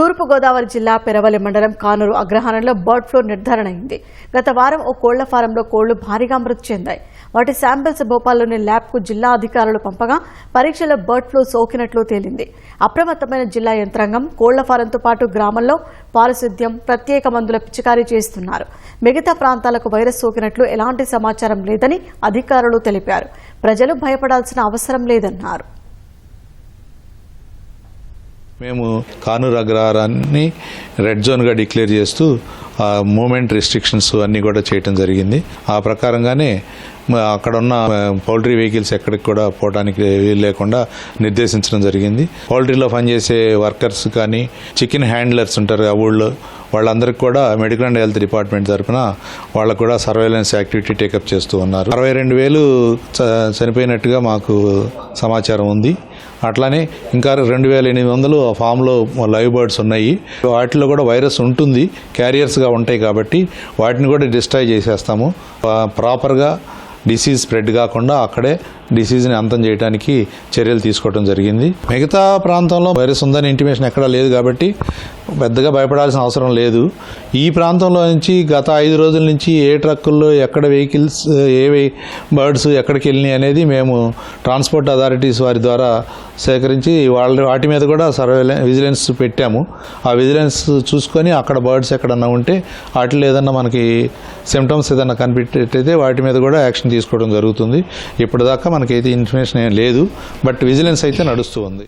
తూర్పుగోదావరి జిల్లా పెరవలి మండలం Kanuru అగ్రహారంలో bird flu నిర్ధారణ అయింది. గత వారం ఓ కోళ్ళ ఫారంలో కోళ్ళు భారీగా మృతి చెందాయి. వాటి శాంపిల్స్ భోపాల్లోని ల్యాబ్కు జిల్లా అధికారులు పంపగా పరీక్షలో బర్డ్ ఫ్లూ సోకినట్లు తేలింది. అప్రమత్తమైన జిల్లా యంత్రాంగం కోళ్ళ ఫారంతో పాటు గ్రామంలో పారిశుద్ధ్యం ప్రత్యేక మందుల పిచికారీ చేస్తున్నారు. మిగతా ప్రాంతాలకు వైరస్ సోకినట్లు ఎలాంటి సమాచారం లేదని అధికారులు తెలిపారు. ప్రజలు భయపడాల్సిన అవసరం లేదన్నారు. మేము కానూరు అగ్రహారాన్ని రెడ్ జోన్గా డిక్లేర్ చేస్తూ ఆ మూమెంట్ రిస్ట్రిక్షన్స్ అన్నీ కూడా చేయటం జరిగింది. ఆ ప్రకారంగానే అక్కడ ఉన్న పౌల్ట్రీ వెహికల్స్ ఎక్కడికి కూడా పోవడానికి వీలు లేకుండా నిర్దేశించడం జరిగింది. పౌల్ట్రీలో పనిచేసే వర్కర్స్ కానీ చికెన్ హ్యాండ్లర్స్ ఉంటారు ఆ ఊళ్ళో వాళ్ళందరికీ కూడా మెడికల్ అండ్ హెల్త్ డిపార్ట్మెంట్ తరఫున వాళ్ళకు కూడా సర్వేలెన్స్ యాక్టివిటీ టేకప్ చేస్తూ ఉన్నారు. అరవై రెండు వేలు చ- చనిపోయినట్టుగా మాకు సమాచారం ఉంది. అట్లానే ఇంకా రెండు వేల ఎనిమిది వందలు ఆ ఫామ్లో లైవ్ బర్డ్స్ ఉన్నాయి. వాటిలో కూడా వైరస్ ఉంటుంది క్యారియర్స్గా ఉంటాయి కాబట్టి వాటిని కూడా డిస్ట్రాయ్ చేసేస్తాము. ప్రాపర్గా డిసీజ్ స్ప్రెడ్ కాకుండా అక్కడే డిసీజ్ని అంతం చేయడానికి చర్యలు తీసుకోవడం జరిగింది. మిగతా ప్రాంతంలో వైరస్ ఉందని ఇంటిమేషన్ ఎక్కడా లేదు కాబట్టి పెద్దగా భయపడాల్సిన అవసరం లేదు. ఈ ప్రాంతంలో నుంచి గత ఐదు రోజుల నుంచి ఏ ట్రక్కుల్లో ఎక్కడ వెహికల్స్ ఏవి బర్డ్స్ ఎక్కడికి వెళ్ళినాయి అనేది మేము ట్రాన్స్పోర్ట్ అథారిటీస్ వారి ద్వారా సేకరించి వాళ్ళ వాటి మీద కూడా సర్వే విజిలెన్స్ పెట్టాము. ఆ విజిలెన్స్ చూసుకొని అక్కడ బర్డ్స్ ఎక్కడన్నా ఉంటే వాటిలో ఏదన్నా మనకి సిమ్టమ్స్ ఏదన్నా కనిపెట్టేటైతే వాటి మీద కూడా యాక్షన్ తీసుకోవడం జరుగుతుంది. ఇప్పటిదాకా మనకైతే ఇన్ఫర్మేషన్ ఏం లేదు బట్ విజిలెన్స్ అయితే నడుస్తూ ఉంది.